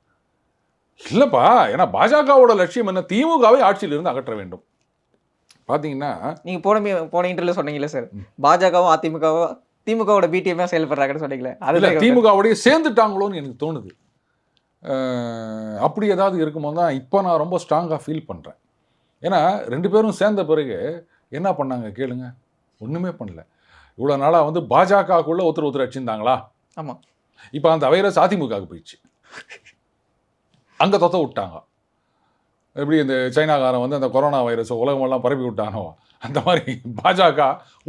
இல்லைப்பா ஏன்னா பாஜகவோட லட்சியம் என்ன? திமுகவை ஆட்சியிலிருந்து அகற்ற வேண்டும். பார்த்தீங்கன்னா நீங்க போன போன இன்டர்வியூல சொன்னீங்கல்ல சார். பாஜகவும் அதிமுகவும் திமுகவோட பிடிஎம் செயல்படுறாங்கன்னு சொன்னீங்களே அதுல திமுகவோடய சேர்ந்துட்டாங்களோன்னு எனக்கு தோணுது. அப்படி ஏதாவது இருக்கும்போது தான் இப்போ நான் ரொம்ப ஸ்ட்ராங்காக ஃபீல் பண்ணுறேன் ஏன்னா ரெண்டு பேரும் சேர்ந்த பிறகு என்ன பண்ணாங்க கேளுங்க. ஒன்றுமே பண்ணல. இவ்வளோ நாளாக வந்து பாஜகக்குள்ளே ஒருத்தர் ஒருத்தர் அடிச்சிருந்தாங்களா? ஆமா. இப்போ அந்த வைரஸ் அதிமுகவுக்கு போயிடுச்சு. அங்கே தொத்த விட்டாங்க. எப்படி இந்த சைனாக்காரன் வந்து அந்த கொரோனா வைரஸை உலகமெல்லாம் பரப்பி விட்டானோ அந்த மாதிரி பாஜக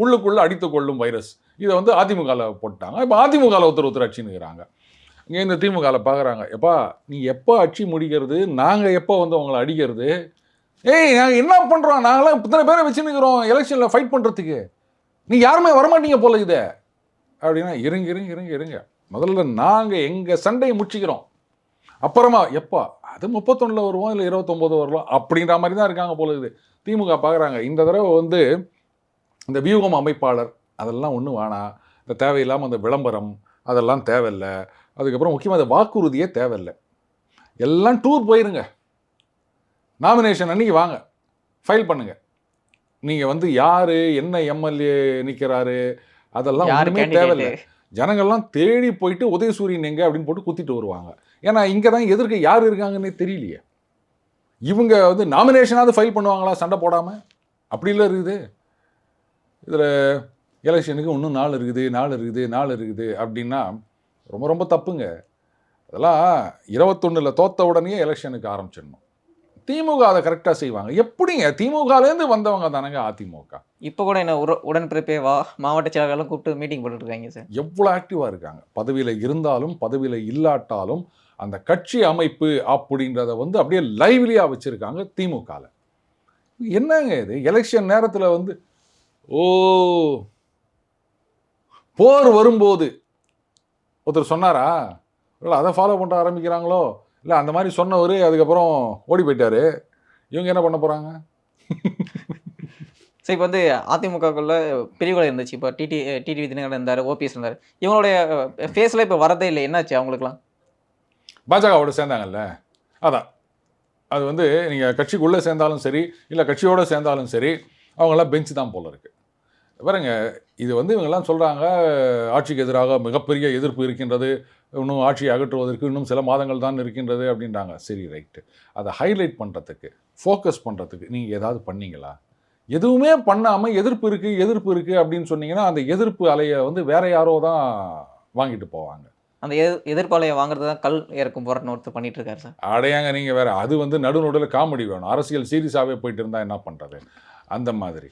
உள்ளுக்குள்ளே அடித்து கொள்ளும் வைரஸ். இதை வந்து அதிமுகவில் போட்டாங்க. இப்போ அதிமுகவில் ஒருத்தர் ஒருத்தர் அடிச்சுன்னுக்கிறாங்க இங்கே இந்த திமுகவில் பார்க்குறாங்க எப்பா நீ எப்போ அச்சு முடிக்கிறது நாங்கள் எப்போ வந்து உங்களை அடிக்கிறது? ஏய் நாங்கள் என்ன பண்ணுறோம் நாங்களாம் இத்தனை பேரை வச்சுன்னுக்கிறோம் எலெக்ஷனில் ஃபைட் பண்ணுறதுக்கு நீ யாருமே வரமாட்டீங்க போல இதை. அப்படின்னா இருங்க இருங்க இருங்க இருங்க. முதல்ல நாங்கள் எங்கள் சண்டையை முடிச்சுக்கிறோம். அப்புறமா எப்பா அது முப்பத்தொன்னில் வருவோம் இல்லை இருபத்தொம்போது வருவோம் அப்படின்ற மாதிரி தான் இருக்காங்க போல இது திமுக பார்க்குறாங்க இந்த தடவை வந்து இந்த வியூகம் அமைப்பாளர் அதெல்லாம் ஒன்றும் வேணாம் இந்த தேவையில்லாமல் அந்த விளம்பரம் அதெல்லாம் தேவையில்லை. அதுக்கப்புறம் முக்கியமாக அந்த வாக்குறுதியே தேவையில்லை. எல்லாம் டூர் போயிருங்க. நாமினேஷன் அன்னைக்கு வாங்க. ஃபைல் பண்ணுங்க. நீங்கள் வந்து யார் என்ன எம்எல்ஏ நிற்கிறாரு அதெல்லாம் யாரு ஒன்றுமே candidate? தேவையில்லை. ஜனங்கள்லாம் தேடி போயிட்டு உதயசூரியன் எங்கே அப்படின்னு போட்டு குத்திட்டு வருவாங்க. ஏன்னா இங்கே தான் எதிர்க்க யார் இருக்காங்கன்னே தெரியலையே. இவங்க வந்து நாமினேஷனாவது ஃபைல் பண்ணுவாங்களா? சண்டை போடாமல் அப்படிலாம் இருக்குது. இதில் எலெக்ஷனுக்கு இன்னும் நாள் இருக்குது நாள் இருக்குது நாள் இருக்குது அப்படின்னா ரொம்ப ரொம்ப தப்புங்க. அதெல்லாம் இருபத்தொன்னில் தோத்த உடனே எலெக்ஷனுக்கு ஆரம்பிச்சிடணும். திமுக அதை கரெக்டாக செய்வாங்க. எப்படிங்க? திமுகலேருந்து வந்தவங்க தானங்க அதிமுக. இப்போ கூட என்ன உட உடன்பிறப்பே வா மாவட்ட செயலாளர்களும் கூப்பிட்டு மீட்டிங் போட்டுருக்காங்க சார். எவ்வளோ ஆக்டிவாக இருக்காங்க. பதவியில் இருந்தாலும் பதவியில் இல்லாட்டாலும் அந்த கட்சி அமைப்பு அப்படின்றத வந்து அப்படியே லைவ்லியாக வச்சுருக்காங்க திமுகவில் என்னங்க இது? எலெக்ஷன் நேரத்தில் வந்து ஓ போர் வரும்போது. ஒருத்தர் சொன்னாரா? இல்லை அதை ஃபாலோ பண்ண ஆரம்பிக்கிறாங்களோ? இல்லை அந்த மாதிரி சொன்னவர் அதுக்கப்புறம் ஓடி போயிட்டார். இவங்க என்ன பண்ண போகிறாங்க ஸோ இப்போ வந்து அதிமுகக்குள்ள பிரிவுகள் இருந்துச்சு. இப்போ டிடி டிடிவி தினகரன் இருந்தார் ஓபிஎஸ் இருந்தார். இவங்களுடைய ஃபேஸில் இப்போ வரதே இல்லை என்னாச்சு அவங்களுக்குலாம் பாஜகவோட சேர்ந்தாங்கல்ல? அதான். அது வந்து நீங்கள் கட்சிக்குள்ளே சேர்ந்தாலும் சரி இல்லை கட்சியோடு சேர்ந்தாலும் சரி அவங்களாம் பெஞ்சு தான் போல இருக்கு. பாருங்க இது வந்து இவங்கெல்லாம் சொல்கிறாங்க ஆட்சிக்கு எதிராக மிகப்பெரிய எதிர்ப்பு இருக்கின்றது இன்னும் ஆட்சியை அகற்றுவதற்கு இன்னும் சில மாதங்கள் தான் இருக்கின்றது அப்படின்றாங்க. சரி ரைட்டு அதை ஹைலைட் பண்ணுறதுக்கு ஃபோக்கஸ் பண்ணுறதுக்கு நீங்கள் ஏதாவது பண்ணீங்களா? எதுவுமே பண்ணாமல் எதிர்ப்பு இருக்குது எதிர்ப்பு இருக்குது அப்படின்னு சொன்னீங்கன்னா அந்த எதிர்ப்பு அலையை வந்து வேற யாரோ தான் வாங்கிட்டு போவாங்க. அந்த எதிர் எதிர்ப்பாளையை வாங்குறது தான் கல் இறக்கும் போராட்டம் ஒருத்தர் பண்ணிட்டு இருக்காரு சார். அடையாங்க நீங்கள் வேற. அது வந்து நடுநடுவில் காமெடி வேணும். அரசியல் சீரியஸாகவே போயிட்டு இருந்தால் என்ன பண்ணுறது அந்த மாதிரி.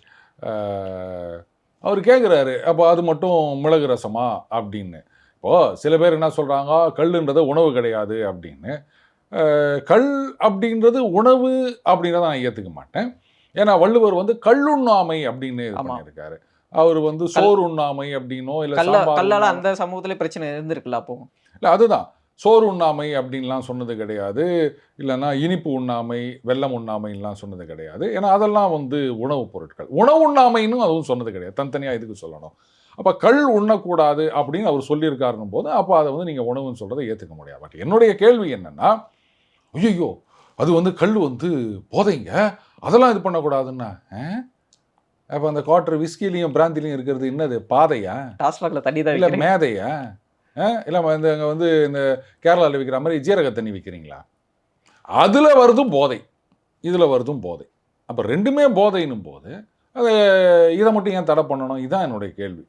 அவர் கேட்குறாரு அப்போ அது மட்டும் மிளகு ரசமா அப்படின்னு. இப்போது சில பேர் என்ன சொல்கிறாங்க கல்லுன்றது உணவு கிடையாது அப்படின்னு. கல் அப்படின்றது உணவு அப்படின்றத நான் ஏற்றுக்க மாட்டேன். ஏன்னா வள்ளுவர் வந்து கல்லுண்ணாமை அப்படின்னு இது. பண்ணியிருக்காரு. அவர் வந்து சோறு உண்ணாமை அப்படின்னோ இல்லை கல்லால அந்த சமூகத்திலே பிரச்சனை இருந்திருக்குல்ல அப்போ? இல்லை அதுதான். சோறு உண்ணாமை அப்படின்லாம் சொன்னது கிடையாது. இல்லைன்னா இனிப்பு உண்ணாமை வெல்லம் உண்ணாமைலாம் சொன்னது கிடையாது. ஏன்னா அதெல்லாம் வந்து உணவுப் பொருட்கள். உணவு உண்ணாமைன்னு அதுவும் சொன்னது கிடையாது. தனித்தனியாக இதுக்கு சொல்லணும்? அப்போ கள் உண்ணக்கூடாது அப்படின்னு அவர் சொல்லியிருக்காருன்னும் போது அப்போ அதை வந்து நீங்கள் உணவுன்னு சொல்கிறத ஏற்றுக்க முடியாது. பட் என்னுடைய கேள்வி என்னன்னா ஐயோ அது வந்து கல் வந்து போதைங்க? அதெல்லாம் இது பண்ணக்கூடாதுன்னா அப்போ அந்த குவார்டர் விஸ்கிலையும் பிராந்திலையும் இருக்கிறது என்னது? பாதையா? டாஸ்மாக்ல தண்ணி தான் இல்லை. மேதையா? இல்லை இந்த அங்கே வந்து இந்த கேரளாவில் விற்கிற மாதிரி ஜீரக தண்ணி விற்கிறீங்களா அதில் வருதும் போதை. இதில் வருதும் போதை. அப்போ ரெண்டுமே போதைன்னும் போது அதை இதை மட்டும் ஏன் தடை பண்ணணும்? இதுதான் என்னுடைய கேள்வி.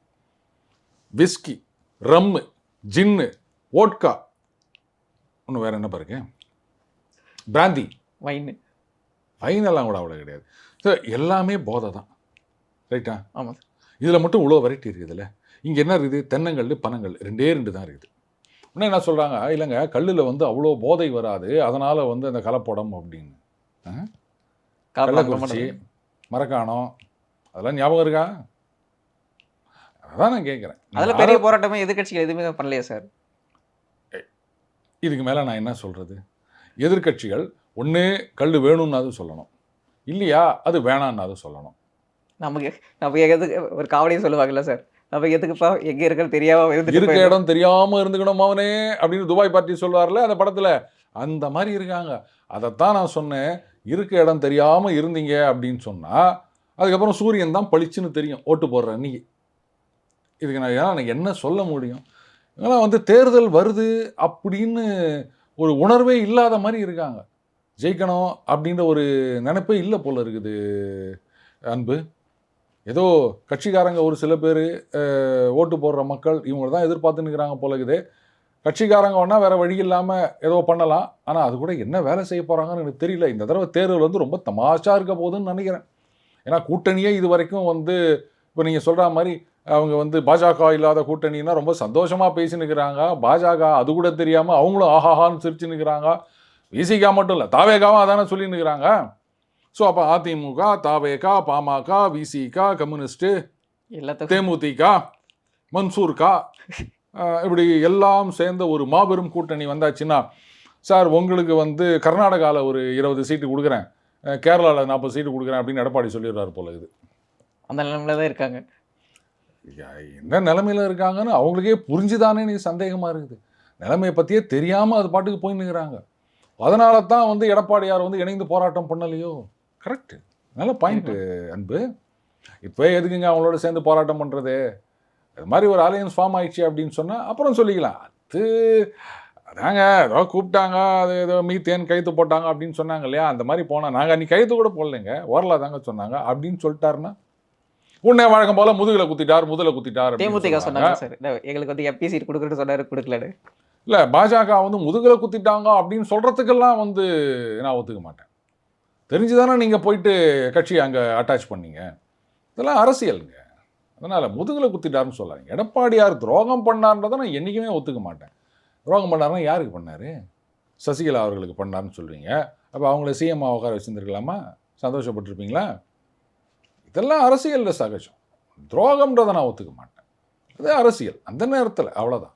விஸ்கி ரம்மு ஜின்னு ஓட்கா ஒன்று வேற என்ன பாருங்க பிராந்தி. வைன். ஃபைனெல்லாம் கூட அவ்வளோ கிடையாது. ஸோ எல்லாமே போதை தான் ரைட்டா ஆமா சார் இதில் மட்டும் இவ்வளோ வெரைட்டி இருக்குதுல்ல? இங்கே என்ன இருக்குது? தென்னங்கல் பனங்கல் ரெண்டே ரெண்டு தான் இருக்குது. இன்னும் என்ன சொல்கிறாங்க இல்லைங்க கல்லில் வந்து அவ்வளோ போதை வராது. அதனால் வந்து அந்த கலப்படம் அப்படின்னு. கள்ளக்குறிச்சி மரக்காணம் அதெல்லாம் ஞாபகம் இருக்கா? அதான் நான் கேட்குறேன். அதுல பெரிய போராட்டமே எதிர்க்கட்சிகள் எதுவுமே பண்ணலையே சார்? இதுக்கு மேலே நான் என்ன சொல்கிறது எதிர்க்கட்சிகள் ஒன்று கல் வேணும்னாது சொல்லணும். இல்லையா? அது வேணான்னாது சொல்லணும். நமக்கு நம்ம எதுக்கு ஒரு காவடியும் சொல்லுவாங்கல்ல சார்? நம்ம எதுக்குப்பா எங்க இருக்குன்னு தெரியாம இருந்துட்டு இருக்க. இடம் தெரியாம இருந்துக்கணும் அவனே அப்படின்னு துபாய் பார்ட்டி சொல்லுவார்ல அந்த படத்துல. அந்த மாதிரி இருக்காங்க. அதைத்தான் நான் சொன்னேன். இருக்க இடம் தெரியாம இருந்தீங்க அப்படின்னு சொன்னா அதுக்கப்புறம் சூரியன் தான் பளிச்சுன்னு தெரியும். ஓட்டு போடுற அன்னைக்கு. இதுக்கு நான் ஏன்னா என்ன சொல்ல முடியும்? இதெல்லாம் வந்து தேர்தல் வருது அப்படின்னு ஒரு உணர்வே இல்லாத மாதிரி இருக்காங்க. ஜெயிக்கணும் அப்படின்ற ஒரு நினைப்பே இல்லை போல் இருக்குது அன்பு. ஏதோ கட்சிக்காரங்க ஒரு சில பேர் ஓட்டு போடுற மக்கள் இவங்க தான் எதிர்பார்த்து நிற்கிறாங்க போல இருக்குது. கட்சிக்காரங்க ஒன்றா வேறு வழி இல்லாமல் ஏதோ பண்ணலாம். ஆனால் அது கூட என்ன வேலை செய்ய போகிறாங்கன்னு எனக்கு தெரியல. இந்த தடவை தேர்தல் வந்து ரொம்ப தமாஷாக இருக்க போகுதுன்னு நினைக்கிறேன். ஏன்னா கூட்டணியே இது வரைக்கும் வந்து இப்போ நீங்கள் சொல்கிற மாதிரி அவங்க வந்து பாஜக இல்லாத கூட்டணின்னா ரொம்ப சந்தோஷமாக பேசினுக்கிறாங்க பாஜக அது கூட தெரியாமல் அவங்களும் ஆஹாஹான்னு சிரிச்சு நிற்கிறாங்க விசிகா மட்டும் இல்லை தாவேகாவும் அதானே சொல்லி நிற்கிறாங்க ஸோ அப்போ அதிமுக தாவேகா பாமக விசிகா கம்யூனிஸ்ட்டு தேமுதிக மன்சூர்கா இப்படி எல்லாம் சேர்ந்த ஒரு மாபெரும் கூட்டணி வந்தாச்சுன்னா சார் உங்களுக்கு வந்து கர்நாடகாவில் ஒரு இருபது சீட்டு கொடுக்குறேன். கேரளாவில் நாற்பது சீட்டு கொடுக்குறேன் அப்படின்னு எடப்பாடி சொல்லிடுறாரு போல இது அந்த நிலைமையில தான் இருக்காங்க. ஐயா, என்ன நிலைமையில இருக்காங்கன்னு அவங்களுக்கே புரிஞ்சுதானே எனக்கு சந்தேகமாக இருக்குது. நிலைமையை பற்றியே தெரியாமல் அது பாட்டுக்கு போய் நிற்கிறாங்க அதனால தான் வந்து எடப்பாடியார் வந்து இணைந்து போராட்டம் பண்ணலையோ? கரெக்டு நல்ல பாயிண்ட்டு அன்பு. இப்போ எதுக்குங்க அவங்களோட சேர்ந்து போராட்டம் பண்ணுறது அது மாதிரி ஒரு அலையன்ஸ் ஃபார்ம் ஆயிடுச்சு அப்படின்னு சொன்னால் அப்புறம் சொல்லிக்கலாம். அது அதாங்க ஏதோ கூப்பிட்டாங்க அது ஏதோ மீத்தேன் கைத்து போட்டாங்க அப்படின்னு சொன்னாங்க இல்லையா? அந்த மாதிரி போனால் நாங்கள் அன்றைக்கி கைத்து கூட போடலைங்க. ஓரலா தாங்க சொன்னாங்க. அப்படின்னு சொல்லிட்டாருன்னா உன்னை வழக்கம் போல முதுகுல குத்திட்டார் முதல குத்திட்டார் தேமுதிக சொன்னாங்க. சார். எங்களுக்கு வந்து எம்பி சீட் கொடுக்குறது சொன்னாரு கொடுக்கலன்னு. இல்ல பாஜக வந்து முதுகுல குத்திட்டாங்க அப்படின்னு சொல்றதுக்கெல்லாம் வந்து நான் ஒத்துக்க மாட்டேன். தெரிஞ்சுதானே நீங்க போயிட்டு கட்சியை அங்க அட்டாச் பண்ணீங்க. இதெல்லாம் அரசியலுங்க. அதனால முதுகுல குத்திட்டாருன்னு சொல்லாதீங்க. எடப்பாடியார் துரோகம் பண்ணார்ன்றதை நான் என்றைக்குமே ஒத்துக்க மாட்டேன். துரோகம் பண்ணாருன்னா யாருக்கு பண்ணாரு? சசிகலா அவர்களுக்கு பண்ணாருன்னு சொல்றீங்க. அப்போ அவங்கள சிஎம் உட்கார வச்சிருந்துருக்கலாமா? சந்தோஷப்பட்டிருப்பீங்களா? இதெல்லாம் அரசியலில் சகஜம். துரோகம்ன்றதை நான் ஒத்துக்க மாட்டேன். அது அரசியல். அந்த நேரத்தில் அவ்வளோதான்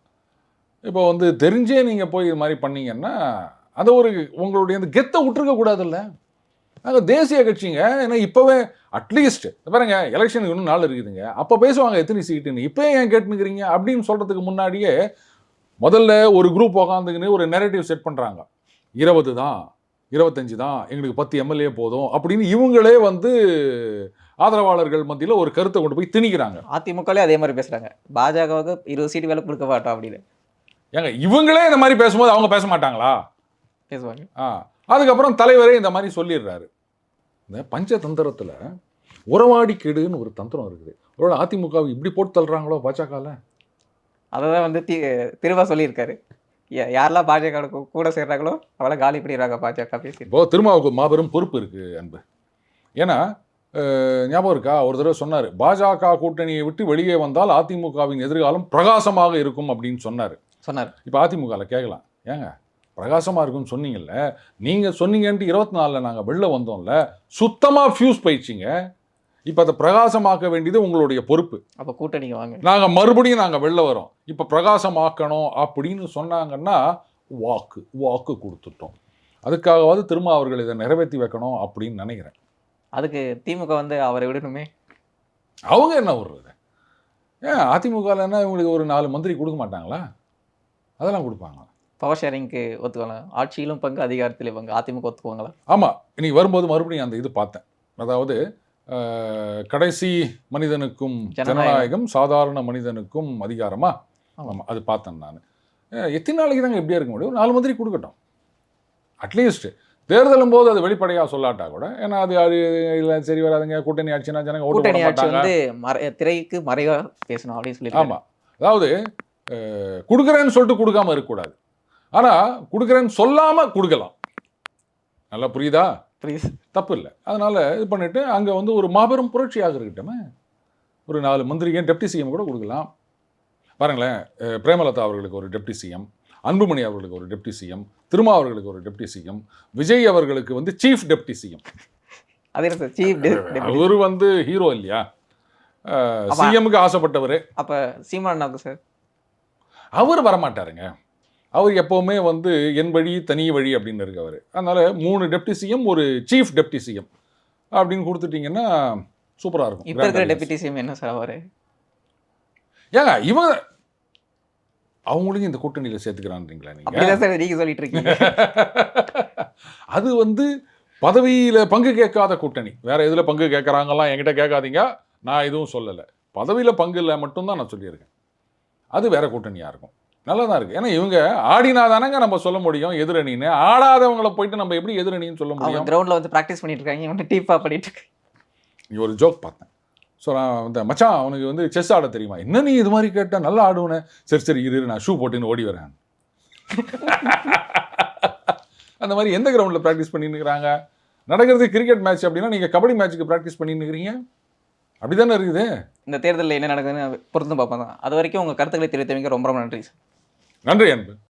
இப்போ வந்து தெரிஞ்சே நீங்கள் போய் இது மாதிரி பண்ணீங்கன்னா அதை ஒரு உங்களுடைய அந்த கெத்தை விட்டுருக்கக்கூடாதுல்ல நாங்கள் தேசிய கட்சிங்க. ஏன்னா இப்போவே அட்லீஸ்ட் பாருங்க எலெக்ஷனுக்கு இன்னும் நாள் இருக்குதுங்க. அப்போ பேசுவாங்க எத்தனை சீட்டுன்னு இப்போ ஏன் கேட்டுனுக்கிறீங்க? அப்படின்னு சொல்கிறதுக்கு முன்னாடியே முதல்ல ஒரு குரூப் உக்காந்துக்கின்னு ஒரு நெரேட்டிவ் செட் பண்ணுறாங்க இருபது தான் இருபத்தஞ்சு தான் எங்களுக்கு பத்து எம்எல்ஏ போதும் அப்படின்னு இவங்களே வந்து ஆதரவாளர்கள் மத்தியில் ஒரு கருத்தை கொண்டு போய் திணிக்கிறாங்க. அதிமுகலே அதே மாதிரி பேசுறாங்க. பாஜகவுக்கு இருபது சீட்டு வேலை கொடுக்க மாட்டோம் அப்படின்னு. ஏங்க இவங்களே இந்த மாதிரி பேசும்போது அவங்க பேச மாட்டாங்களா? பேசுவாங்க. ஆ அதுக்கப்புறம் தலைவரே இந்த மாதிரி சொல்லிடுறாரு. இந்த பஞ்சதந்திரத்தில் உறவாடி கெடுன்னு ஒரு தந்திரம் இருக்குது. ஒருவேளை அதிமுகவை இப்படி போட்டு தள்ளுறாங்களோ பாஜகவில் அதை தான் வந்து தி திருவா சொல்லியிருக்காரு. யாரெல்லாம் பாஜக கூட சேர்றாங்களோ அவளை காலி பண்ணிடுறாங்க பாஜக பேசி. இப்போ திருமாவுக்கு மாபெரும் பொறுப்பு இருக்கு அன்பு. ஏன்னா ஞாபகம் இருக்கா? ஒரு தடவை சொன்னார் பாஜக கூட்டணியை விட்டு வெளியே வந்தால் அதிமுகவின் எதிர்காலம் பிரகாசமாக இருக்கும் அப்படின்னு சொன்னார். சொன்னார். இப்போ அதிமுகவில் கேட்கலாம். ஏங்க பிரகாசமாக இருக்கும்னு சொன்னீங்கல்ல நீங்கள் சொன்னீங்கன்ட்டு இருபத்தி நாலில் நாங்கள் வெளில வந்தோம்ல சுத்தமாக ஃபியூஸ் போயிடுச்சிங்க. இப்போ அதை பிரகாசமாக்க வேண்டியது உங்களுடைய பொறுப்பு. அப்போ கூட்டணிக்கு வாங்க. நாங்கள் மறுபடியும் நாங்கள் வெளில வரோம். இப்போ பிரகாசமாக்கணும் அப்படின்னு சொன்னாங்கன்னா வாக்கு வாக்கு கொடுத்துட்டோம். அதுக்காகவாது திரும்ப அவர்கள் இதை நிறைவேற்றி வைக்கணும் அப்படின்னு நினைக்கிறேன். அதுக்கு திமுக வந்து அவரை விடணுமே? அவங்க என்ன விடுறது ஏன் அதிமுகவில் என்ன இவங்களுக்கு ஒரு நாலு மந்திரி கொடுக்க மாட்டாங்களா? அதெல்லாம் கொடுப்பாங்க பவர் ஷேரிங்க்கு ஒத்துக்கலாம் ஆட்சியிலும் பங்கு அதிகாரத்திலே பங்கு அதிமுக ஒத்துக்குவாங்களா ஆமாம் இன்னைக்கு வரும்போது மறுபடியும் அந்த இது பார்த்தேன். அதாவது கடைசி மனிதனுக்கும் ஜனநாயகம். சாதாரண மனிதனுக்கும் அதிகாரமா? ஆமா. ஆமாம் அது பார்த்தேன் நான். எத்தனை நாளைக்கு தாங்க எப்படியா இருக்க முடியும்? நாலு மந்திரி கொடுக்கட்டும். அட்லீஸ்ட் தேர்தலும் போது அது வெளிப்படையாக சொல்லாட்டா கூட ஏன்னா அது அது இல்லை சரி வராதுங்க கூட்டணி ஆட்சினா ஜனங்க கூட்டணி ஆட்சி வந்து மறை திரைக்கு மறைவா பேசணும் அப்படின்னு சொல்லி ஆமாம் அதாவது கொடுக்குறேன்னு சொல்லிட்டு கொடுக்காம இருக்கக்கூடாது. ஆனால் கொடுக்குறேன்னு சொல்லாமல் கொடுக்கலாம். நல்லா புரியுதா? புரியுது. தப்பு இல்லை. அதனால இது பண்ணிட்டு அங்கே வந்து ஒரு மாபெரும் புரட்சியாக இருக்கட்டுமே ஒரு நாலு மந்திரிக்கு டெப்டி சிஎம் கூட கொடுக்கலாம். பாருங்களேன் பிரேமலதா அவர்களுக்கு ஒரு டெப்டி சிஎம். அன்புமணி அவர்களுக்கு ஒரு டெப்டி சிஎம் திருமா அவர்களுக்கு ஒரு டெப்டி சிஎம் விஜய் அவர்களுக்கு வந்து சீஃப் டெப்டி சிஎம். அவர் வந்து ஹீரோ இல்லையா? சிஎம்க்கு ஆசைப்பட்டவர். அப்ப சீமானாக்கு சார்? அவர் வரமாட்டாருங்க. அவர் எப்போவுமே வந்து என் வழி தனி வழி அப்படின்னு இருக்கவர். அதனால மூணு டெப்டி சிஎம் ஒரு சீஃப் டெப்டி சிஎம் அப்படின்னு கொடுத்துட்டீங்கன்னா சூப்பராக இருக்கும். இப்ப இருக்கிற டெபுட்டி சிஎம் என்ன சார் அவரு? ஏங்க இவன் அவங்களையும் இந்த கூட்டணியில் சேர்த்துக்கிறான்றீங்களா நீங்க? அப்படிதான் சார் நீங்க சொல்லிட்டு இருக்கீங்க (laughs) அது வந்து பதவியில பங்கு கேட்காத கூட்டணி. வேற எதுல பங்கு கேட்கறாங்கலாம் என்கிட்ட கேட்காதீங்க. நான் எதுவும் சொல்லலை. பதவியில பங்கு இல்லை மட்டும்தான் நான் சொல்லியிருக்கேன். அது வேற கூட்டணியா இருக்கும். நல்லா தான் இருக்கு. ஏன்னா இவங்க ஆடினா தானங்க நம்ம சொல்ல முடியும் எதிரணின்னு. ஆடாதவங்களை போயிட்டு நம்ம எப்படி எதிரணின்னு சொல்ல முடியும்? கிரவுண்ட்ல வந்து பிராக்டிஸ் பண்ணிட்டு இருக்காங்க. இவன் டீப்பா பண்ணிட்டு இருக்காங்க. நீ ஒரு ஜோக் பார்த்தேன். ஸோ நான் இந்த மச்சான் அவனுக்கு வந்து செஸ் ஆட தெரியுமா? என்ன நீ இது மாதிரி கேட்டால் நல்லா ஆடுவேனே? சரி சரி இரு நான் ஷூ போட்டுன்னு ஓடி வரேன் (laughs) அந்த மாதிரி எந்த கிரவுண்டில் ப்ராக்டிஸ் பண்ணின்னு இருக்கிறாங்க நடக்கிறது கிரிக்கெட் மேட்ச் அப்படின்னா நீங்கள் கபடி மேட்ச்சுக்கு ப்ராக்டிஸ் பண்ணின்னு இருக்கிறீங்க அப்படி தானே இருக்குது? இந்த தேர்தலில் என்ன நடக்குதுன்னு பொறுத்து பார்ப்போம் தான். அது வரைக்கும் உங்க கருத்துக்களை தெரிவித்தவங்க ரொம்ப ரொம்ப நன்றி சார் நன்றி அன்பு.